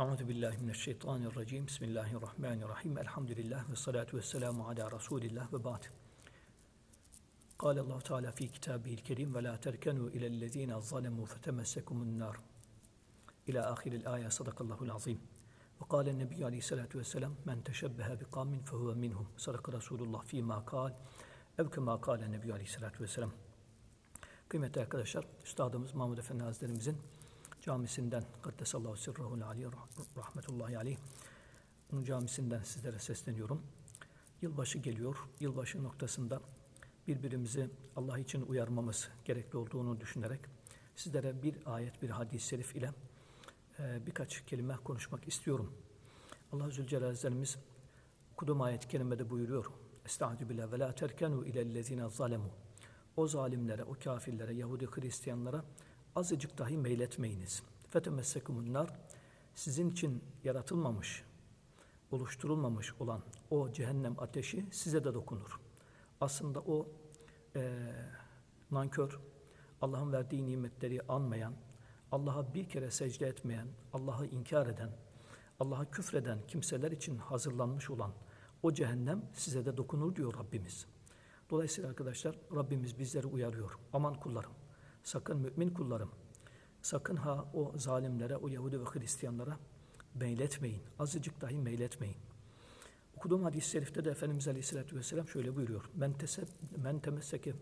Euzu billahi mineşşeytanirracim. Bismillahirrahmanirrahim. Elhamdülillah ve salatu vesselamu ala Resulillah ve ba'd. قال الله تعالى في كتابه الكريم ولا تركنوا إلى الذين ظلموا فتمسكم النار إلى آخر الآية صدق الله العظيم وقال النبي عليه الصلاة والسلام من تشبه بقوم فهو منهم صدق رسول الله فيما قال ev kema kâle Nebi Aleyhisselatü Vesselam. Kıymetli arkadaşlar, Üstadımız Mahmud Efendi Hazretlerimizin camisinden Kaddesallahu sirrahul aleyhi rahmetullahi aleyh onun camisinden sizlere sesleniyorum. Yılbaşı geliyor. Yılbaşı noktasında birbirimizi Allah için uyarmamız gerekli olduğunu düşünerek sizlere bir ayet, bir hadis-i şerif ile e, birkaç kelime konuşmak istiyorum. Allah Zülcelal Hazretlerimiz okuduğum ayet-i kerimede buyuruyor. Estaizu billah ve la terkenu ilellezine zalemu. O zalimlere, o kafirlere, Yahudi Hristiyanlara azıcık dahi meyletmeyiniz. Fetemessekumun nar sizin için yaratılmamış, oluşturulmamış olan o cehennem ateşi size de dokunur. Aslında o e, nankör, Allah'ın verdiği nimetleri anmayan, Allah'a bir kere secde etmeyen, Allah'ı inkar eden, Allah'a küfreden kimseler için hazırlanmış olan o cehennem size de dokunur diyor Rabbimiz. Dolayısıyla arkadaşlar Rabbimiz bizleri uyarıyor. Aman kullarım, sakın mümin kullarım, sakın ha o zalimlere, o Yahudi ve Hristiyanlara meyletmeyin. Azıcık dahi meyletmeyin. Okuduğum hadis-i şerifte de Efendimiz Aleyhisselatü Vesselam şöyle buyuruyor. Men, teseb, men temesseke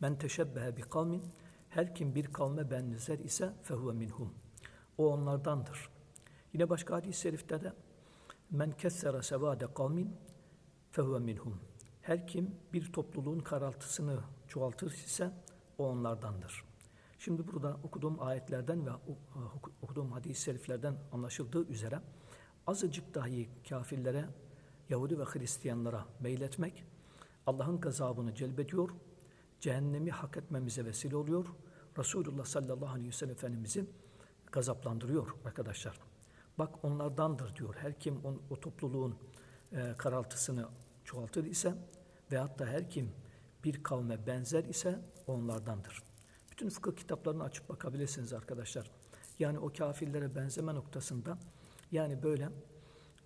men teşebbehe bi kavmin her kim bir kavme benzer ise fehuve minhum. O onlardandır. Yine başka hadis-i şerifte de men kessere sevade kavmin fehuve minhum. Her kim bir topluluğun karaltısını çoğaltır ise o onlardandır. Şimdi burada okuduğum ayetlerden ve okuduğum hadis-i şeriflerden anlaşıldığı üzere azıcık dahi kafirlere, Yahudi ve Hristiyanlara meyletmek Allah'ın gazabını celbediyor, cehennemi hak etmemize vesile oluyor. Resulullah sallallahu aleyhi ve sellem Efendimiz'i gazaplandırıyor arkadaşlar. Bak onlardandır diyor. Her kim o topluluğun e, karaltısını çoğaltır ise veyahut da her kim bir kavme benzer ise onlardandır. Bütün fıkıh kitaplarını açıp bakabilirsiniz arkadaşlar. Yani o kafirlere benzeme noktasında yani böyle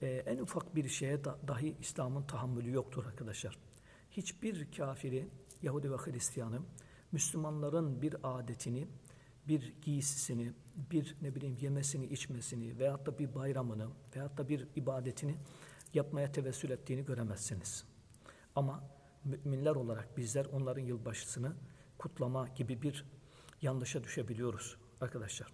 e, en ufak bir şeye da, dahi İslam'ın tahammülü yoktur arkadaşlar. Hiçbir kafiri, Yahudi ve Hristiyanı, Müslümanların bir adetini, bir giysisini, bir ne bileyim yemesini, içmesini veyahut da bir bayramını veyahut da bir ibadetini yapmaya tevessül ettiğini göremezsiniz. Ama müminler olarak bizler onların yılbaşısını kutlama gibi bir yanlışa düşebiliyoruz arkadaşlar.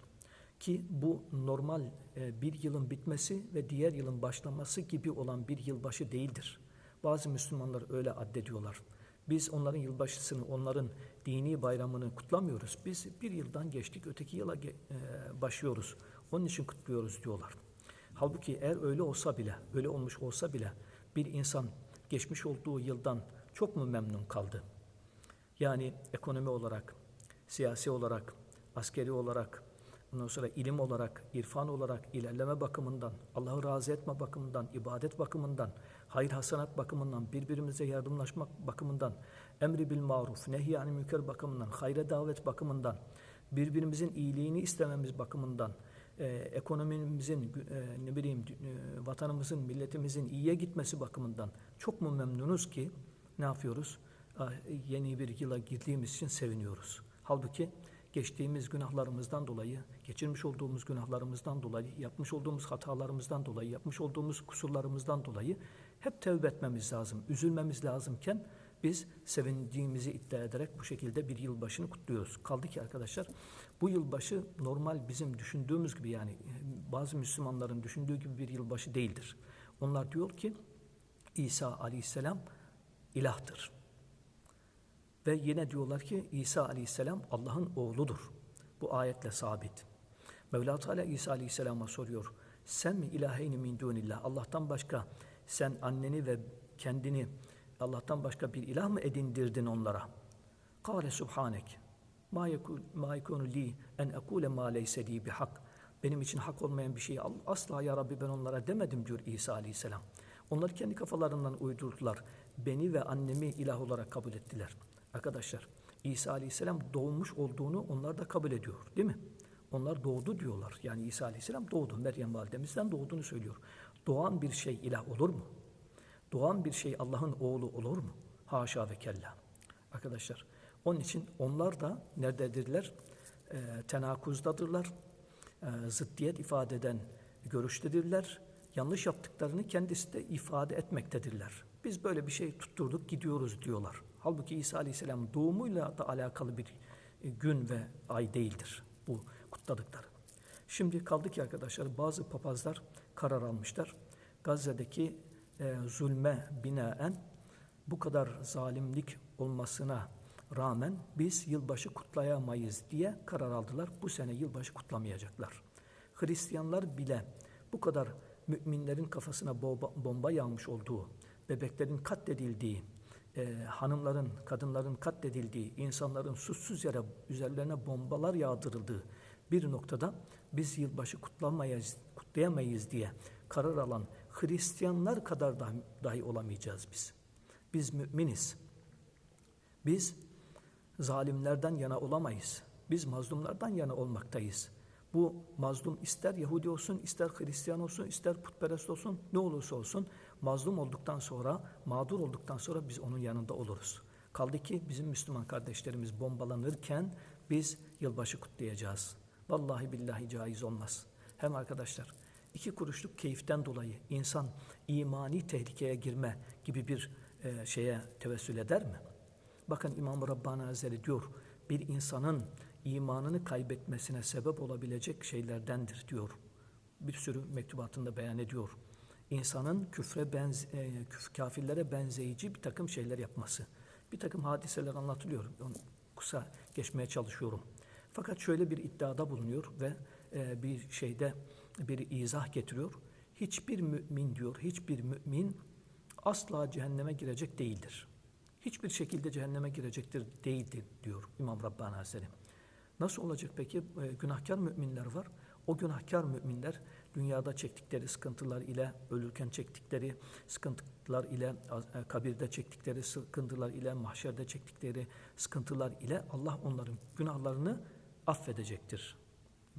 Ki bu normal e, bir yılın bitmesi ve diğer yılın başlaması gibi olan bir yılbaşı değildir. Bazı Müslümanlar öyle addediyorlar. Biz onların yılbaşısını, onların dini bayramını kutlamıyoruz. Biz bir yıldan geçtik, öteki yıla e, başlıyoruz. Onun için kutluyoruz diyorlar. Halbuki eğer öyle olsa bile, öyle olmuş olsa bile bir insan geçmiş olduğu yıldan çok mu memnun kaldı? Yani ekonomi olarak, siyasi olarak, askeri olarak, ondan sonra ilim olarak, irfan olarak, ilerleme bakımından, Allah'ı razı etme bakımından, ibadet bakımından, hayır hasanat bakımından, birbirimize yardımlaşmak bakımından, emri bil maruf, nehyani münker bakımından, hayra davet bakımından, birbirimizin iyiliğini istememiz bakımından, e, ekonomimizin, e, ne bileyim, e, vatanımızın, milletimizin iyiye gitmesi bakımından çok mu memnunuz ki ne yapıyoruz? Yeni bir yıla girdiğimiz için seviniyoruz. Halbuki geçtiğimiz günahlarımızdan dolayı, geçirmiş olduğumuz günahlarımızdan dolayı, yapmış olduğumuz hatalarımızdan dolayı, yapmış olduğumuz kusurlarımızdan dolayı hep tevbe etmemiz lazım, üzülmemiz lazımken biz sevindiğimizi iddia ederek bu şekilde bir yılbaşını kutluyoruz. Kaldı ki arkadaşlar bu yılbaşı normal bizim düşündüğümüz gibi yani bazı Müslümanların düşündüğü gibi bir yılbaşı değildir. Onlar diyor ki İsa aleyhisselam ilahtır. Ve yine diyorlar ki İsa aleyhisselam Allah'ın oğludur. Bu ayetle sabit. Mevla Teala İsa aleyhisselama soruyor. Sen mi ilaheyni min dunillah? Allah'tan başka sen anneni ve kendini Allah'tan başka bir ilah mı edindirdin onlara? Kâle subhanek. Ma yekunu li en ekule ma leyse li bihak. Benim için hak olmayan bir şeyi asla ya Rabbi ben onlara demedim diyor İsa aleyhisselam. Onlar kendi kafalarından uydurdular. Beni ve annemi ilah olarak kabul ettiler. Arkadaşlar İsa aleyhisselam doğmuş olduğunu onlar da kabul ediyor değil mi? Onlar doğdu diyorlar. Yani İsa Aleyhisselam doğdu. Meryem validemizden doğduğunu söylüyor. Doğan bir şey ilah olur mu? Doğan bir şey Allah'ın oğlu olur mu? Haşa ve kella. Arkadaşlar onun için onlar da nerededirler? E, tenakuzdadırlar. E, zıddiyet ifade eden görüştedirler. Yanlış yaptıklarını kendisi de ifade etmektedirler. Biz böyle bir şey tutturduk gidiyoruz diyorlar. Halbuki İsa Aleyhisselam doğumuyla da alakalı bir e, gün ve ay değildir bu kutladıkları. Şimdi kaldı ki arkadaşlar bazı papazlar karar almışlar. Gazze'deki e, zulme binaen bu kadar zalimlik olmasına rağmen biz yılbaşı kutlayamayız diye karar aldılar. Bu sene yılbaşı kutlamayacaklar. Hristiyanlar bile bu kadar müminlerin kafasına bomba, bomba yağmış olduğu, bebeklerin katledildiği, e, hanımların, kadınların katledildiği, insanların suçsuz yere üzerlerine bombalar yağdırıldığı bir noktada biz yılbaşı kutlamayız, kutlayamayız diye karar alan Hristiyanlar kadar dahi, dahi olamayacağız biz. Biz müminiz. Biz zalimlerden yana olamayız. Biz mazlumlardan yana olmaktayız. Bu mazlum ister Yahudi olsun, ister Hristiyan olsun, ister putperest olsun, ne olursa olsun mazlum olduktan sonra, mağdur olduktan sonra biz onun yanında oluruz. Kaldı ki bizim Müslüman kardeşlerimiz bombalanırken biz yılbaşı kutlayacağız. Vallahi billahi caiz olmaz. Hem arkadaşlar iki kuruşluk keyiften dolayı insan imani tehlikeye girme gibi bir e, şeye tevessül eder mi? Bakın İmam Rabbani Hazretleri diyor, bir insanın imanını kaybetmesine sebep olabilecek şeylerdendir diyor. Bir sürü mektubatında beyan ediyor. İnsanın küfre benz, e, küf, kafirlere benzeyici bir takım şeyler yapması. Bir takım hadiseler anlatılıyor. Onu kısa geçmeye çalışıyorum. Fakat şöyle bir iddiada bulunuyor ve e, bir şeyde bir izah getiriyor. Hiçbir mümin diyor, hiçbir mümin asla cehenneme girecek değildir. Hiçbir şekilde cehenneme girecektir değildir diyor İmam Rabbani Hazretleri. Nasıl olacak peki? E, günahkar müminler var. O günahkar müminler dünyada çektikleri sıkıntılar ile, ölürken çektikleri sıkıntılar ile, e, kabirde çektikleri sıkıntılar ile, mahşerde çektikleri sıkıntılar ile Allah onların günahlarını affedecektir.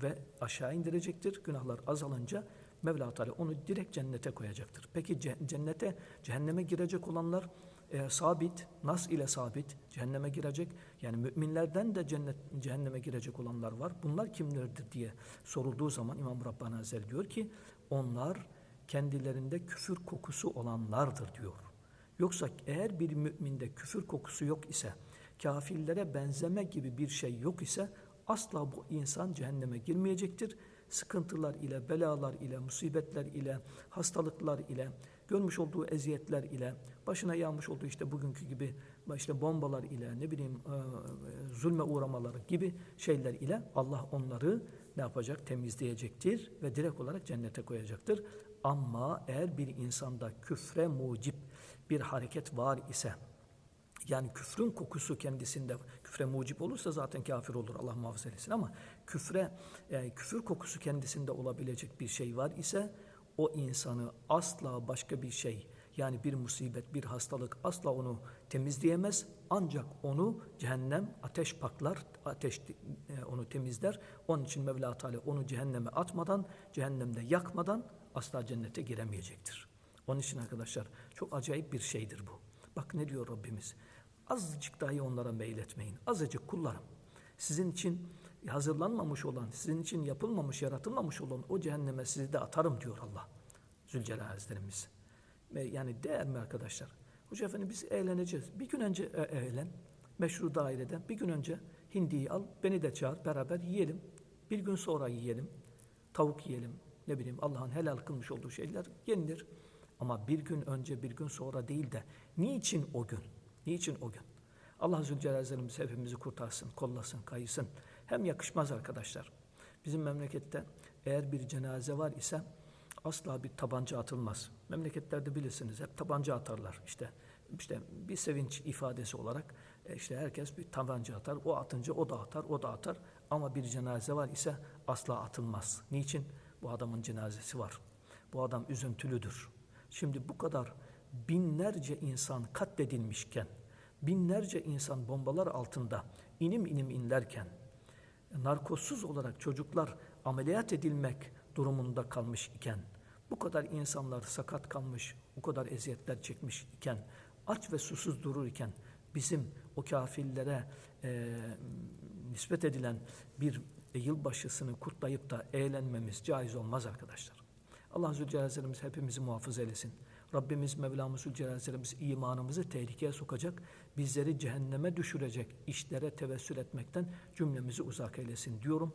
Ve aşağı indirecektir. Günahlar azalınca Mevla Teala onu direkt cennete koyacaktır. Peki cennete, cehenneme girecek olanlar e, sabit, nas ile sabit cehenneme girecek. Yani müminlerden de cennet, cehenneme girecek olanlar var. Bunlar kimlerdir diye sorulduğu zaman İmam Rabbani Hazretleri diyor ki onlar kendilerinde küfür kokusu olanlardır diyor. Yoksa eğer bir müminde küfür kokusu yok ise, kafirlere benzeme gibi bir şey yok ise asla bu insan cehenneme girmeyecektir. Sıkıntılar ile, belalar ile, musibetler ile, hastalıklar ile, görmüş olduğu eziyetler ile, başına yağmış olduğu işte bugünkü gibi işte bombalar ile, ne bileyim e, e, zulme uğramaları gibi şeyler ile Allah onları ne yapacak? Temizleyecektir ve direkt olarak cennete koyacaktır. Ama eğer bir insanda küfre mucip bir hareket var ise, yani küfrün kokusu kendisinde küfre mucip olursa zaten kafir olur Allah muhafaza etsin ama küfre yani küfür kokusu kendisinde olabilecek bir şey var ise o insanı asla başka bir şey yani bir musibet, bir hastalık asla onu temizleyemez. Ancak onu cehennem ateş paklar, ateş e, onu temizler. Onun için Mevla Teala onu cehenneme atmadan, cehennemde yakmadan asla cennete giremeyecektir. Onun için arkadaşlar çok acayip bir şeydir bu. Bak ne diyor Rabbimiz? Azıcık dahi onlara meyletmeyin. Azıcık kullarım. Sizin için hazırlanmamış olan, sizin için yapılmamış, yaratılmamış olan o cehenneme sizi de atarım diyor Allah. Zülcelal Hazretlerimiz. Yani değer mi arkadaşlar? Hoca Efendi biz eğleneceğiz. Bir gün önce e, eğlen, meşru daireden bir gün önce hindiyi al, beni de çağır, beraber yiyelim. Bir gün sonra yiyelim, tavuk yiyelim, ne bileyim Allah'ın helal kılmış olduğu şeyler yenilir. Ama bir gün önce, bir gün sonra değil de niçin o gün? Niçin o gün? Allah Zülcelal Hazretlerimiz hepimizi kurtarsın, kollasın, kayısın. Hem yakışmaz arkadaşlar. Bizim memlekette eğer bir cenaze var ise asla bir tabanca atılmaz. Memleketlerde bilirsiniz hep tabanca atarlar. İşte işte bir sevinç ifadesi olarak e, işte herkes bir tabanca atar. O atınca o da atar, o da atar. Ama bir cenaze var ise asla atılmaz. Niçin? Bu adamın cenazesi var. Bu adam üzüntülüdür. Şimdi bu kadar binlerce insan katledilmişken, binlerce insan bombalar altında inim inim inlerken, narkozsuz olarak çocuklar ameliyat edilmek durumunda kalmış iken, bu kadar insanlar sakat kalmış, bu kadar eziyetler çekmiş iken, aç ve susuz durur iken, bizim o kafirlere e, nispet edilen bir yılbaşısını kutlayıp da eğlenmemiz caiz olmaz arkadaşlar. Allah Zülcelal'imiz hepimizi muhafaza eylesin. Rabbimiz Mevlamız Zülcelal'imiz imanımızı tehlikeye sokacak, bizleri cehenneme düşürecek işlere tevessül etmekten cümlemizi uzak eylesin diyorum.